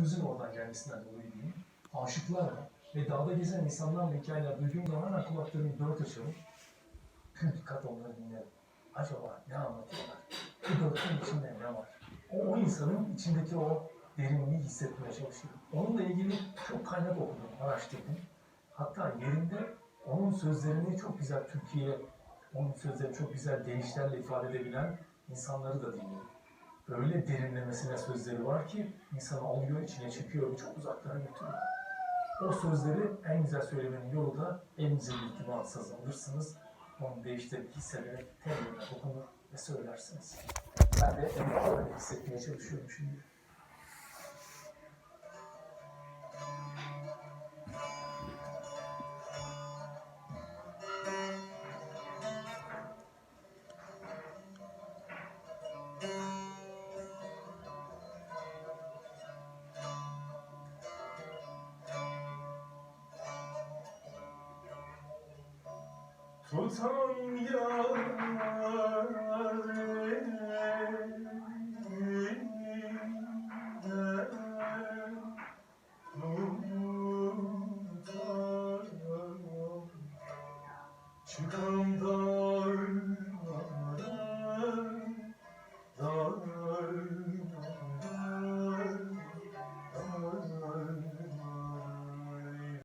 sözümüzün oradan gelmesinden dolayı diyeyim. Aşıklarla ve dağda gezen insanlarla hikayeler duyduğum zaman hemen kulaklarımı dört açıyorum. Tüm dikkat onları dinlerim. Acaba ne anlatıyorlar? Bu dörtün içinde ne var? O, o insanın içindeki o derinliği hissetmeye çalışıyorum. Onunla ilgili çok kaynak okudum, araştırdım. Hatta yerinde onun sözlerini çok güzel Türkiye, onun sözleri çok güzel deyişlerle ifade edebilen insanları da dinliyorum. Öyle derinlemesine sözleri var ki insanı alıyor, içine çekiyor ve çok uzaklara götürüyor. O sözleri en güzel söylemenin yolu da en güzel irtibat sazı alırsınız. Onu değiştirip hissederek temeline dokunur ve söylersiniz. Ben de en öyle hissetmeye çalışıyorum şimdi. Tutan Çıkan